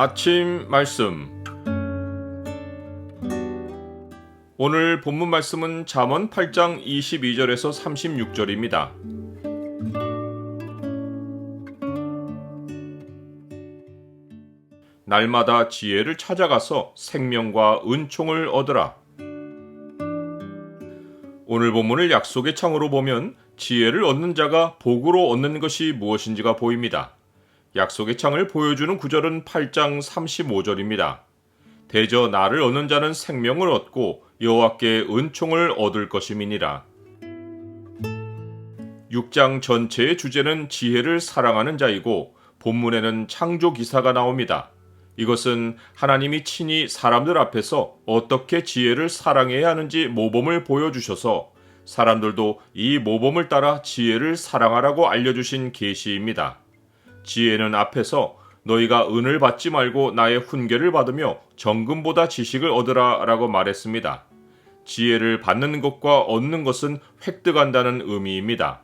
아침 말씀 오늘 본문 말씀은 잠언 8장 22절에서 36절입니다. 날마다 지혜를 찾아가서 생명과 은총을 얻으라. 오늘 본문을 약속의 창으로 보면 지혜를 얻는 자가 복으로 얻는 것이 무엇인지가 보입니다. 약속의 창을 보여주는 구절은 8장 35절입니다. 대저 나를 얻는 자는 생명을 얻고 여호와께 은총을 얻을 것임이니라. 6장 전체의 주제는 지혜를 사랑하는 자이고 본문에는 창조 기사가 나옵니다. 이것은 하나님이 친히 사람들 앞에서 어떻게 지혜를 사랑해야 하는지 모범을 보여주셔서 사람들도 이 모범을 따라 지혜를 사랑하라고 알려주신 계시입니다. 지혜는 앞에서 너희가 은을 받지 말고 나의 훈계를 받으며 정금보다 지식을 얻으라 라고 말했습니다. 지혜를 받는 것과 얻는 것은 획득한다는 의미입니다.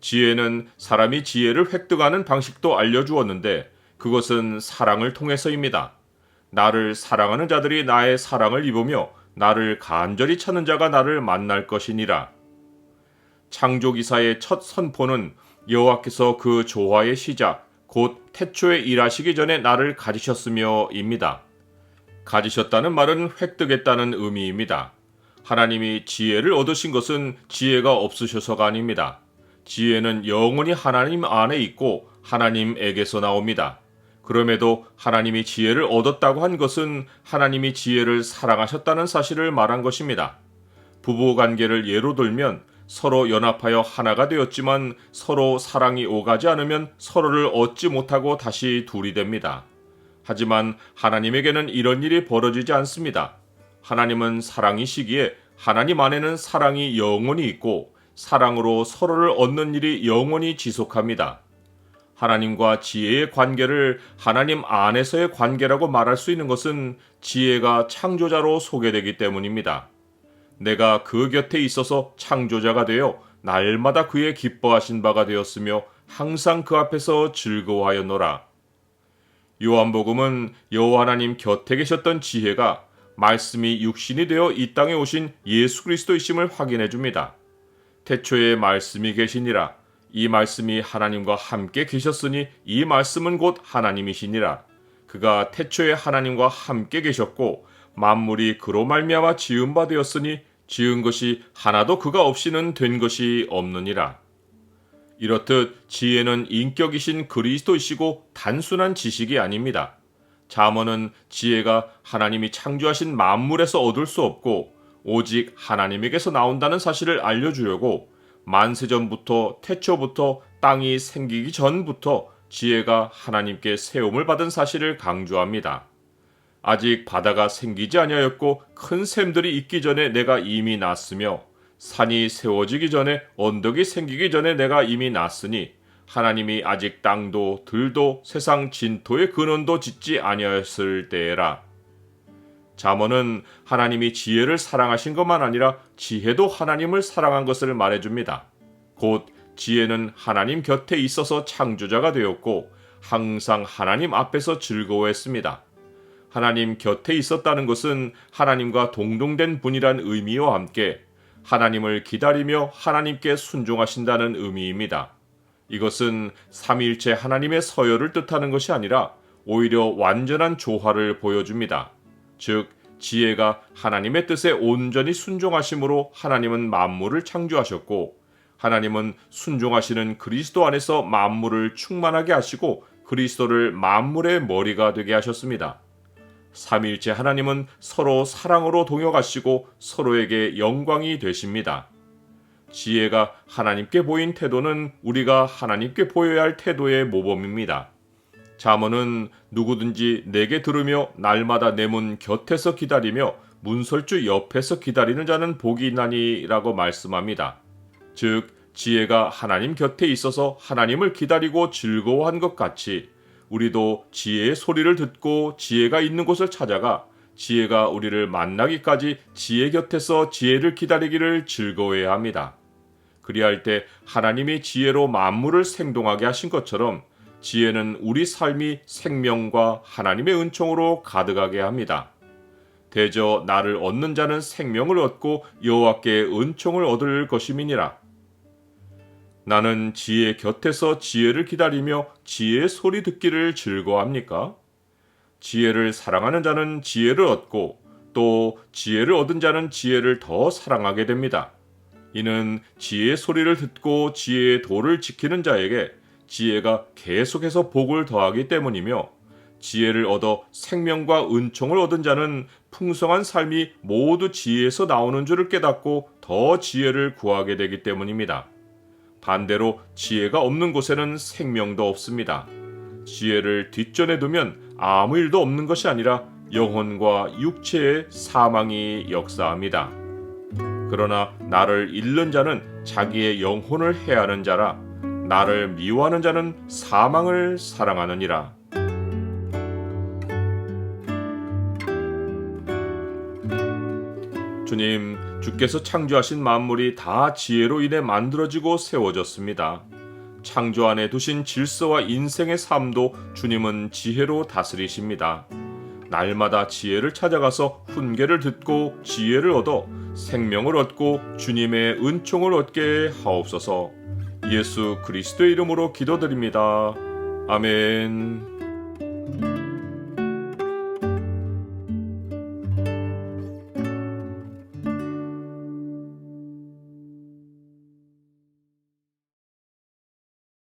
지혜는 사람이 지혜를 획득하는 방식도 알려주었는데 그것은 사랑을 통해서입니다. 나를 사랑하는 자들이 나의 사랑을 입으며 나를 간절히 찾는 자가 나를 만날 것이니라. 창조기사의 첫 선포는 여호와께서 그 조화의 시작, 곧 태초에 일하시기 전에 나를 가지셨으며입니다. 가지셨다는 말은 획득했다는 의미입니다. 하나님이 지혜를 얻으신 것은 지혜가 없으셔서가 아닙니다. 지혜는 영원히 하나님 안에 있고 하나님에게서 나옵니다. 그럼에도 하나님이 지혜를 얻었다고 한 것은 하나님이 지혜를 사랑하셨다는 사실을 말한 것입니다. 부부 관계를 예로 들면 서로 연합하여 하나가 되었지만 서로 사랑이 오가지 않으면 서로를 얻지 못하고 다시 둘이 됩니다. 하지만 하나님에게는 이런 일이 벌어지지 않습니다. 하나님은 사랑이시기에 하나님 안에는 사랑이 영원히 있고 사랑으로 서로를 얻는 일이 영원히 지속합니다. 하나님과 지혜의 관계를 하나님 안에서의 관계라고 말할 수 있는 것은 지혜가 창조자로 소개되기 때문입니다. 내가 그 곁에 있어서 창조자가 되어 날마다 그의 기뻐하신 바가 되었으며 항상 그 앞에서 즐거워하였노라. 요한복음은 여호와 하나님 곁에 계셨던 지혜가 말씀이 육신이 되어 이 땅에 오신 예수 그리스도이심을 확인해 줍니다. 태초에 말씀이 계시니라. 이 말씀이 하나님과 함께 계셨으니 이 말씀은 곧 하나님이시니라. 그가 태초에 하나님과 함께 계셨고 만물이 그로 말미암아 지은 바 되었으니 지은 것이 하나도 그가 없이는 된 것이 없느니라. 이렇듯 지혜는 인격이신 그리스도이시고 단순한 지식이 아닙니다. 잠언은 지혜가 하나님이 창조하신 만물에서 얻을 수 없고 오직 하나님에게서 나온다는 사실을 알려주려고 만세전부터 태초부터 땅이 생기기 전부터 지혜가 하나님께 세움을 받은 사실을 강조합니다. 아직 바다가 생기지 아니하였고 큰 샘들이 있기 전에 내가 이미 났으며 산이 세워지기 전에 언덕이 생기기 전에 내가 이미 났으니 하나님이 아직 땅도 들도 세상 진토의 근원도 짓지 아니하였을 때에라. 잠언은 하나님이 지혜를 사랑하신 것만 아니라 지혜도 하나님을 사랑한 것을 말해줍니다. 곧 지혜는 하나님 곁에 있어서 창조자가 되었고 항상 하나님 앞에서 즐거워했습니다. 하나님 곁에 있었다는 것은 하나님과 동등된 분이란 의미와 함께 하나님을 기다리며 하나님께 순종하신다는 의미입니다. 이것은 삼위일체 하나님의 서열을 뜻하는 것이 아니라 오히려 완전한 조화를 보여줍니다. 즉, 지혜가 하나님의 뜻에 온전히 순종하심으로 하나님은 만물을 창조하셨고, 하나님은 순종하시는 그리스도 안에서 만물을 충만하게 하시고 그리스도를 만물의 머리가 되게 하셨습니다. 삼일째 하나님은 서로 사랑으로 동역하시고 서로에게 영광이 되십니다. 지혜가 하나님께 보인 태도는 우리가 하나님께 보여야 할 태도의 모범입니다. 잠언은 누구든지 내게 들으며 날마다 내 문 곁에서 기다리며 문설주 옆에서 기다리는 자는 복이 있나니라고 말씀합니다. 즉 지혜가 하나님 곁에 있어서 하나님을 기다리고 즐거워한 것 같이 우리도 지혜의 소리를 듣고 지혜가 있는 곳을 찾아가 지혜가 우리를 만나기까지 지혜 곁에서 지혜를 기다리기를 즐거워해야 합니다. 그리할 때 하나님이 지혜로 만물을 생동하게 하신 것처럼 지혜는 우리 삶이 생명과 하나님의 은총으로 가득하게 합니다. 대저 나를 얻는 자는 생명을 얻고 여호와께 은총을 얻을 것임이니라. 나는 지혜 곁에서 지혜를 기다리며 지혜의 소리 듣기를 즐거워합니까? 지혜를 사랑하는 자는 지혜를 얻고 또 지혜를 얻은 자는 지혜를 더 사랑하게 됩니다. 이는 지혜의 소리를 듣고 지혜의 도를 지키는 자에게 지혜가 계속해서 복을 더하기 때문이며 지혜를 얻어 생명과 은총을 얻은 자는 풍성한 삶이 모두 지혜에서 나오는 줄을 깨닫고 더 지혜를 구하게 되기 때문입니다. 반대로 지혜가 없는 곳에는 생명도 없습니다. 지혜를 뒷전에 두면 아무 일도 없는 것이 아니라 영혼과 육체의 사망이 역사합니다. 그러나 나를 잃는 자는 자기의 영혼을 해하는 자라 나를 미워하는 자는 사망을 사랑하느니라. 주님, 주께서 창조하신 만물이 다 지혜로 인해 만들어지고 세워졌습니다. 창조 안에 두신 질서와 인생의 삶도 주님은 지혜로 다스리십니다. 날마다 지혜를 찾아가서 훈계를 듣고 지혜를 얻어 생명을 얻고 주님의 은총을 얻게 하옵소서. 예수 그리스도의 이름으로 기도드립니다. 아멘.